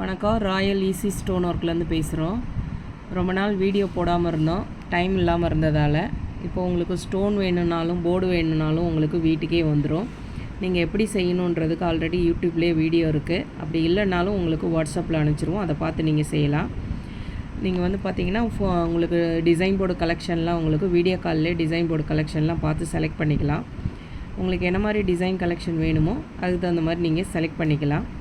வணக்கம். Royal easy stone ஒர்க்லேருந்து பேசுகிறோம் ரொம்ப நாள் வீடியோ போடாமல் இருந்தோம். டைம் இல்லாமல் இருந்ததால். இப்போ உங்களுக்கு ஸ்டோன் வேணும்னாலும் போர்டு வேணும்னாலும் உங்களுக்கு வீட்டுக்கே வந்துடும் நீங்கள் எப்படி செய்யணுன்றதுக்கு ஆல்ரெடி யூடியூப்லேயே வீடியோ இருக்குது அப்படி இல்லைனாலும் உங்களுக்கு வாட்ஸ்அப்பில் அனுப்பிச்சிருவோம். அதை பார்த்து நீங்கள் செய்யலாம். நீங்கள் வந்து பார்த்தீங்கன்னா ஃபோ- உங்களுக்கு டிசைன் போர்டு கலெக்ஷன்லாம் உங்களுக்கு வீடியோ கால்லே டிசைன் போர்டு கலெக்ஷன்லாம் பார்த்து செலக்ட் பண்ணிக்கலாம். உங்களுக்கு என்ன மாதிரி டிசைன் கலெக்ஷன் வேணுமோ அதுக்கு தகுந்த மாதிரி நீங்கள் செலக்ட் பண்ணிக்கலாம்.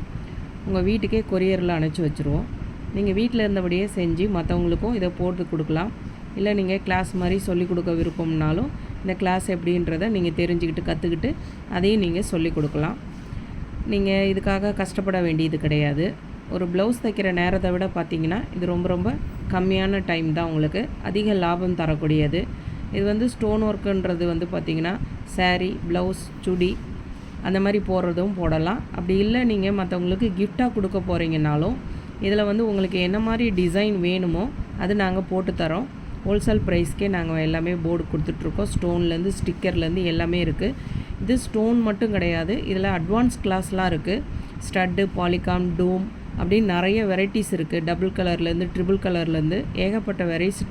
உங்கள் வீட்டுக்கே கொரியரில் அனுப்பிச்சி வச்சுருவோம். நீங்கள் வீட்டில் இருந்தபடியே செஞ்சு மற்றவங்களுக்கும் இதை போட்டு கொடுக்கலாம். இல்லை நீங்கள் கிளாஸ் மாதிரி சொல்லிக் கொடுக்க விருப்பம்னாலும் இந்த கிளாஸ் எப்படின்றத நீங்கள் தெரிஞ்சுக்கிட்டு கற்றுக்கிட்டு அதையும் நீங்கள் சொல்லிக் கொடுக்கலாம். நீங்கள் இதுக்காக கஷ்டப்பட வேண்டியது கிடையாது. ஒரு ப்ளவுஸ் தைக்கிற நேரத்தை விட பார்த்தீங்கன்னா இது ரொம்ப ரொம்ப கம்மியான டைம் தான் உங்களுக்கு. அதிக லாபம் தரக்கூடியது. இது வந்து ஸ்டோன் ஒர்க்குன்றது வந்து பார்த்திங்கன்னா சேரீ ப்ளவுஸ் சுடி அந்த மாதிரி போடுறதும் போடலாம். அப்படி இல்லை நீங்கள் மற்றவங்களுக்கு கிஃப்டாக கொடுக்க போகிறீங்கனாலும் இதில் வந்து உங்களுக்கு என்ன மாதிரி டிசைன் வேணுமோ அது நாங்கள் போட்டு தரோம். ஹோல்சேல் ப்ரைஸ்க்கே நாங்கள் எல்லாமே போர்டு கொடுத்துட்ருக்கோம். ஸ்டோன்லேருந்து ஸ்டிக்கர்லேருந்து எல்லாமே இருக்குது இது ஸ்டோன் மட்டும் கிடையாது. இதில் அட்வான்ஸ் கிளாஸ்லாம் இருக்குது ஸ்டட்டு பாலிகாம் டூம் அப்படின்னு நிறைய வெரைட்டிஸ் இருக்குது டபுள் கலர்லேருந்து ட்ரிபிள் கலர்லேருந்து ஏகப்பட்ட வெரைட்டிஸ்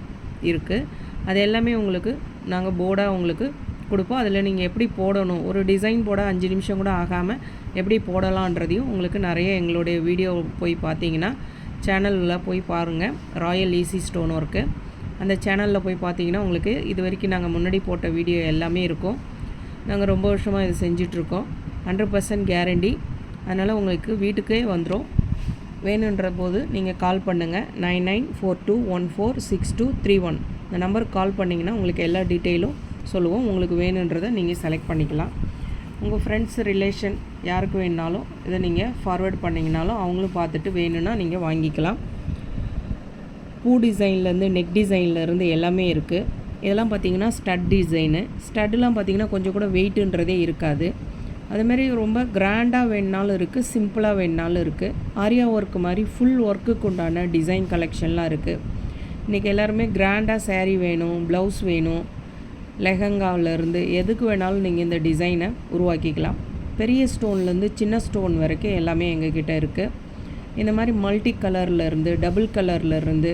இருக்குது அது எல்லாமே உங்களுக்கு நாங்கள் போர்டாக உங்களுக்கு கொடுப்போம். அதில் நீங்கள் எப்படி போடணும்? ஒரு டிசைன் போட அஞ்சு நிமிஷம் கூட ஆகாமல் எப்படி போடலான்றதையும் உங்களுக்கு நிறைய எங்களுடைய வீடியோ போய் பார்த்தீங்கன்னா சேனலில் போய் பாருங்கள் ராயல் ஈசி ஸ்டோன் ஒர்க்கு அந்த சேனலில் போய் பார்த்தீங்கன்னா உங்களுக்கு இது வரைக்கும் நாங்கள் முன்னாடி போட்ட வீடியோ எல்லாமே இருக்கும். நாங்கள் ரொம்ப வருஷமாக இது செஞ்சிட்ருக்கோம். Hundred percent guarantee. அதனால் உங்களுக்கு வீட்டுக்கே வந்துடும் வேணுன்ற போது நீங்கள் கால் பண்ணுங்கள் nine nine four two one four six two three one. இந்த நம்பருக்கு கால் பண்ணிங்கன்னா உங்களுக்கு எல்லா டீட்டெயிலும் சொல்லுவோம். உங்களுக்கு வேணுன்றதை நீங்கள் செலக்ட் பண்ணிக்கலாம். உங்கள் ஃப்ரெண்ட்ஸ் ரிலேஷன் யாருக்கு வேணுனாலும் இதை நீங்கள் ஃபார்வேர்ட் பண்ணிங்கனாலும் அவங்களும் பார்த்துட்டு வேணும்னா நீங்கள் வாங்கிக்கலாம். பூ டிசைன்லேருந்து நெக் டிசைன்லேருந்து எல்லாமே இருக்குது இதெல்லாம் பார்த்தீங்கன்னா ஸ்டட் டிசைனு ஸ்டட்லாம் பார்த்தீங்கன்னா கொஞ்சம் கூட வெயிட்டுன்றதே இருக்காது. அதுமாரி ரொம்ப கிராண்டாக வேணுனாலும் இருக்குது சிம்பிளாக வேணுனாலும் இருக்குது ஆரியா ஒர்க் மாதிரி ஃபுல் ஒர்க்குக்கு உண்டான டிசைன் கலெக்ஷன்லாம் இருக்குது இன்றைக்கி எல்லாருமே கிராண்டாக சேரீ வேணும் ப்ளவுஸ் வேணும். லெஹங்காவிலேருந்து எதுக்கு வேணாலும் நீங்கள் இந்த டிசைனை உருவாக்கிக்கலாம். பெரிய ஸ்டோன்லேருந்து சின்ன ஸ்டோன் வரைக்கும் எல்லாமே எங்ககிட்ட இருக்குது இந்த மாதிரி மல்டி கலர்லேருந்து டபுள் கலர்லேருந்து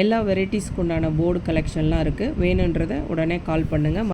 எல்லா வெரைட்டிஸ்க்கு உண்டான போர்டு கலெக்ஷன்லாம் இருக்குது வேணுன்றதை உடனே கால் பண்ணுங்கள்